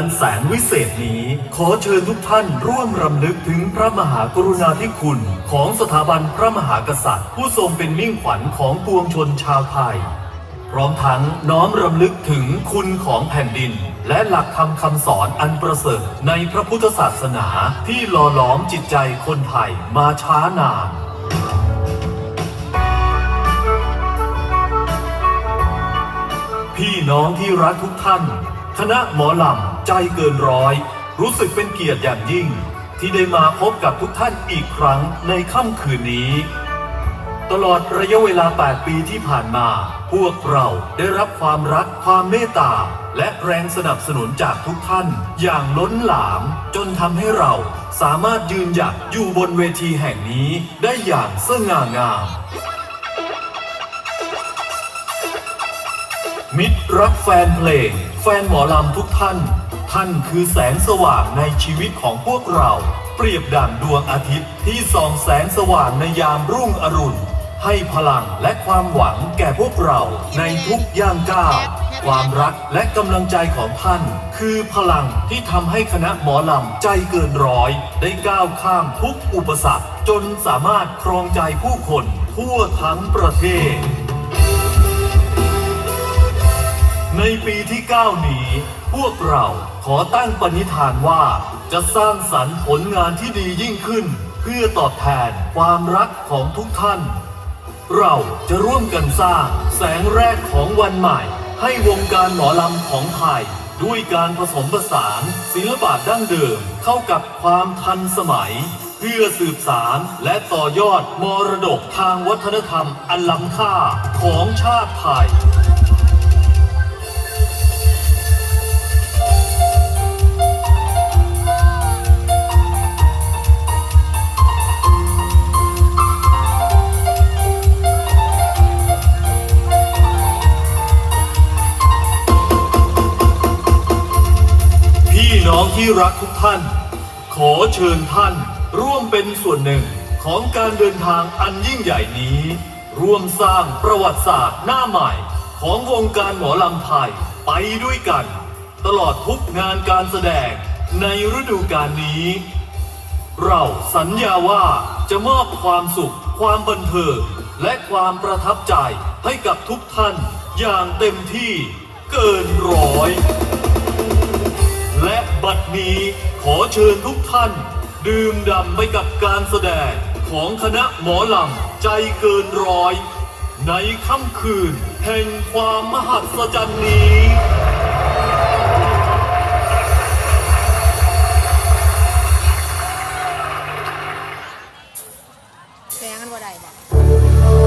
อันแสนวิเศษนี้ ขอเชิญทุกท่านร่วมรำลึกถึงพระมหากรุณาธิคุณ ของสถาบันพระมหากษัตริย์ ผู้ทรงเป็นมิ่งขวัญของปวงชนชาวไทย พร้อมทั้งน้อมรำลึกถึงคุณของแผ่นดิน และหลักธรรมคำสอนอันประเสริฐในพระพุทธศาสนาที่หล่อหลอมจิตใจคนไทยมาช้านานพี่น้องที่รักทุกท่าน คณะหมอลำ ใจเกินร้อย รู้สึกเป็นเกียรติอย่างยิ่ง ที่ได้มาพบกับทุกท่านอีกครั้งในค่ำคืนนี้ ตลอดระยะเวลา 8 ปีที่ผ่านมา พวกเราได้รับความรักความเมตตา และแรงสนับสนุนจากทุกท่าน อย่างล้นหลาม จนทำให้เราสามารถยืนหยัดอยู่บนเวทีแห่งนี้ได้อย่างสง่างามมิตรรักแฟนเพลง แฟนหมอลำทุกท่าน ท่านคือแสงสว่างในชีวิตของพวกเรา เปรียบดั่งดวงอาทิตย์ที่ส่องแสงสว่างในยามรุ่งอรุณ ให้พลังและความหวังแก่พวกเราในทุกย่างก้าวความรักและกำลังใจของท่าน คือพลังที่ทำให้คณะหมอลำใจเกินร้อย ได้ก้าวข้ามทุกอุปสรรค จนสามารถครองใจผู้คนทั่วทั้งประเทศ ในปีที่ 9 นี้ พวกเราขอตั้งปณิธานว่าจะสร้างสรรค์ผลงานที่ดียิ่งขึ้น เพื่อตอบแทนความรักของทุกท่าน เราจะร่วมกันสร้างแสงแรกของวันใหม่ ให้วงการหมอลำของไทย ด้วยการผสมผสานศิลปะดั้งเดิมเข้ากับความทันสมัย เพื่อสืบสารและต่อยอดมรดกทางวัฒนธรรมอันล้ำค่าของชาติไทย น้องที่รักทุกท่าน ขอเชิญท่านร่วมเป็นส่วนหนึ่งของการเดินทางอันยิ่งใหญ่นี้ ร่วมสร้างประวัติศาสตร์หน้าใหม่ ของวงการหมอลำไทยไปด้วยกัน ตลอดทุกงานการแสดงในฤดูกาลนี้ เราสัญญาว่าจะมอบความสุข ความบันเทิงและความประทับใจให้กับทุกท่านอย่างเต็มที่เกินร้อย และบัดนี้ขอเชิญทุกท่าน ดื่มด่ำไปกับการแสดงของคณะหมอลำใจเกินร้อย ในค่ำคืนแห่งความมหัศจรรย์นี้แซงกันบ่ได้บ่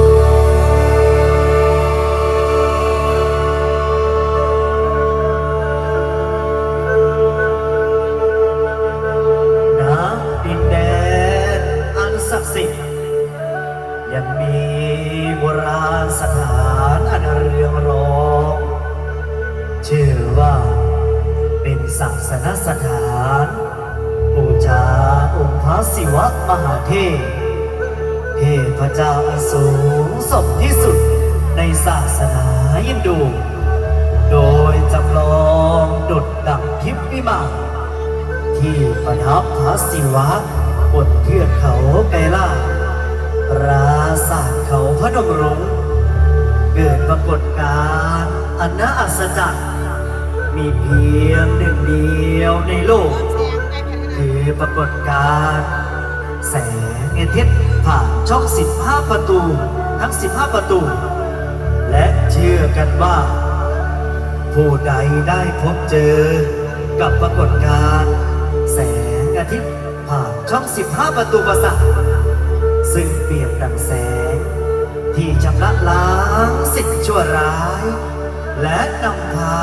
องค์พระศิวะมหาเทพเทพเจ้าอันสูงส่งที่สุดในศาสนายินดู โดยจำลองดุดดังทิพย์วิมานที่ประทับพระศิวะบนเทือกเขาไกล่าปราสาทเขาพนมรุ้งเกิดปรากฏการณ์อันน่าอัศจรรย์มีเพียงหนึ่งเดียวในโลก ปรากฏการณ์แสงอาทิตย์ผ่านช่อง 15 ประตูทั้ง 15 ประตู และเชื่อกันว่า ผู้ใดได้พบเจอ กับปรากฏการณ์แสงอาทิตย์ผ่านช่อง 15 ประตูประสาทซึ่งเปรียบดังแสง ที่ชำระล้างสิ่งชั่วร้าย และนำพา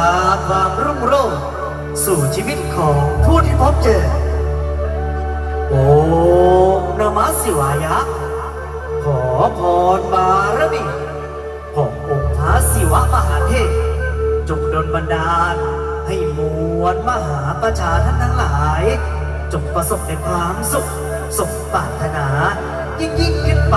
ความรุ่งโรจน์สู่ชีวิตของผู้ที่พบเจอ นมัสสิวายะ ขอพรบารมีขององค์ท้าสิวะมหาเทพจงดลบันดาล ให้มวลมหาประชาท่านทั้งหลาย จงประสบในความสุขสมปรารถนา ยิ่งยิ่งขึ้นไป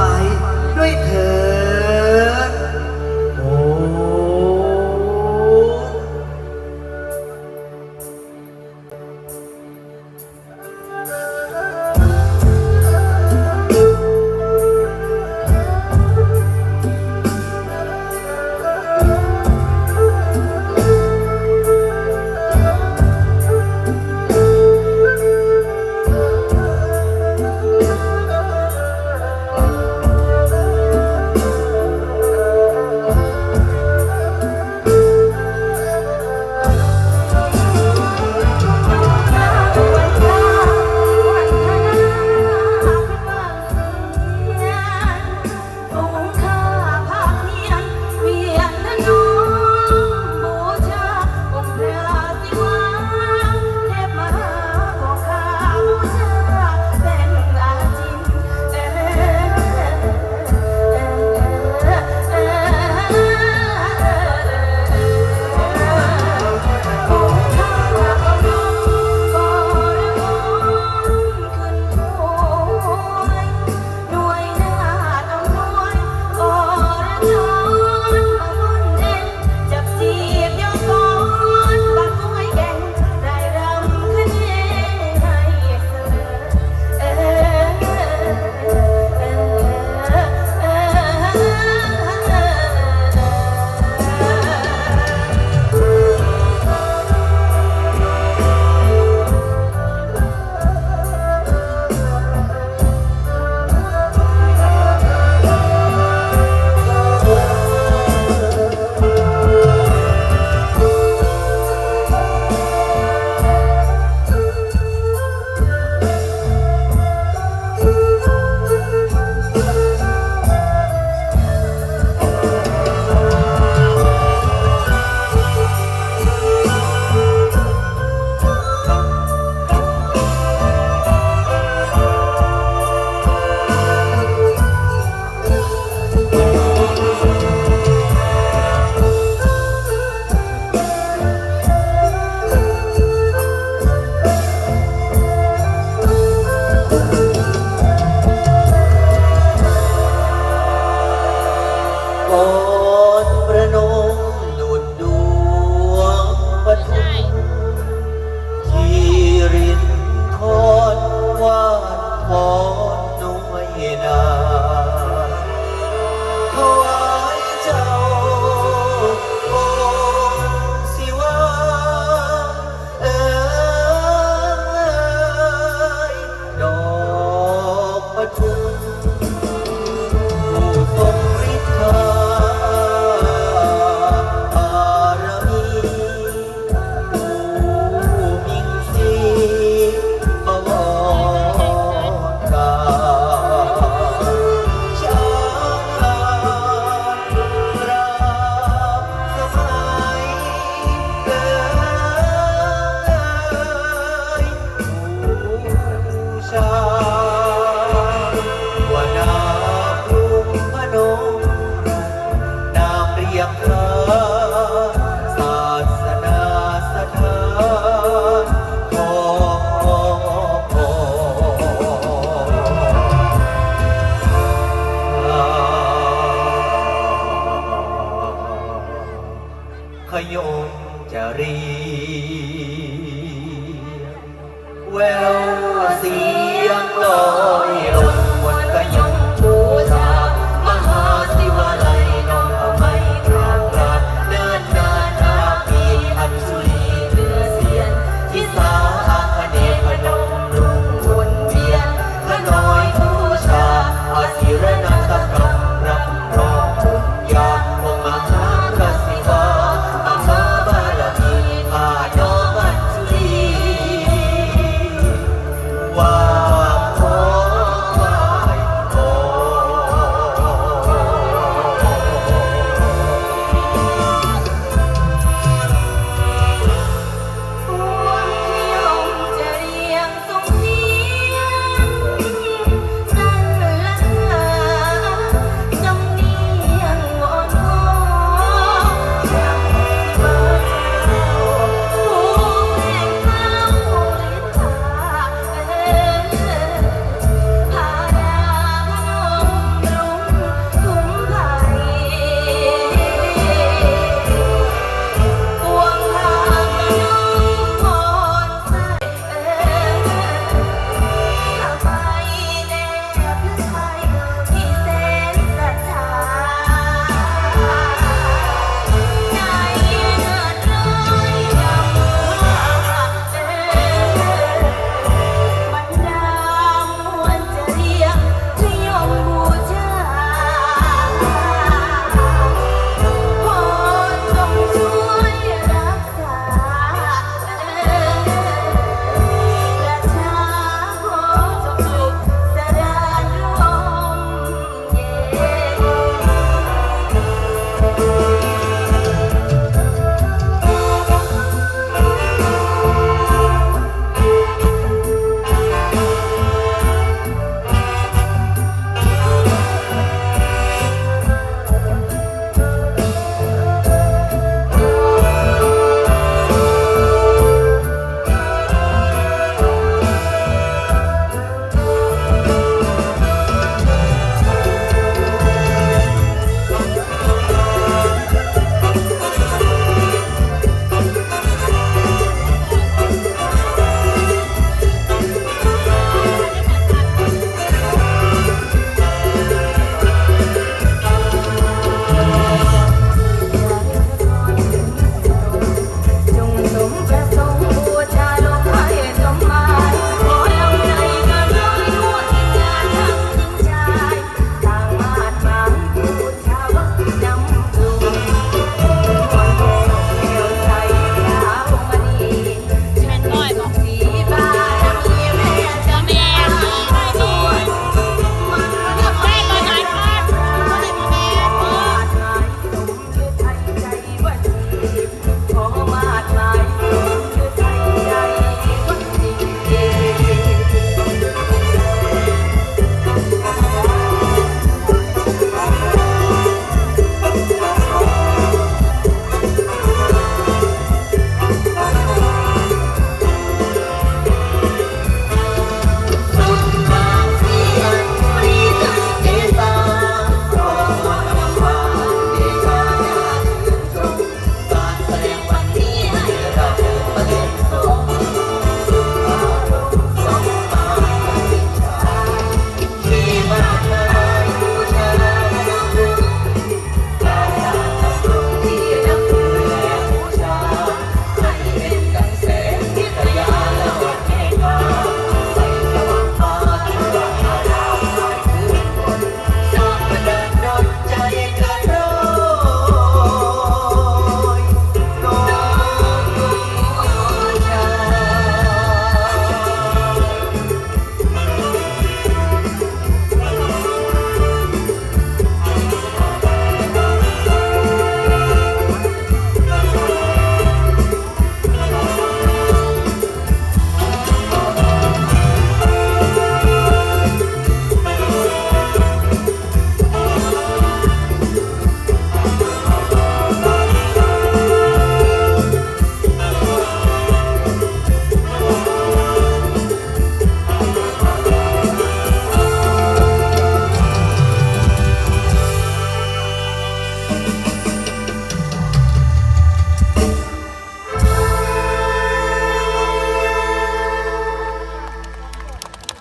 yang love.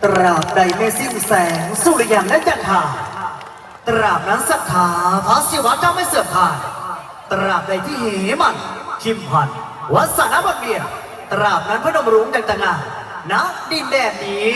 ตราบใดไม่สิ้นแสง สุริยันและจันทราตราบนั้นศรัทธาพระศิวะเจ้าไม่เสื่อมคลาย ตราบใดที่เหมันชิมพันวัสนบันเบียตราบนั้นพระนมรุ่งดังตงานาณดินแดนนี้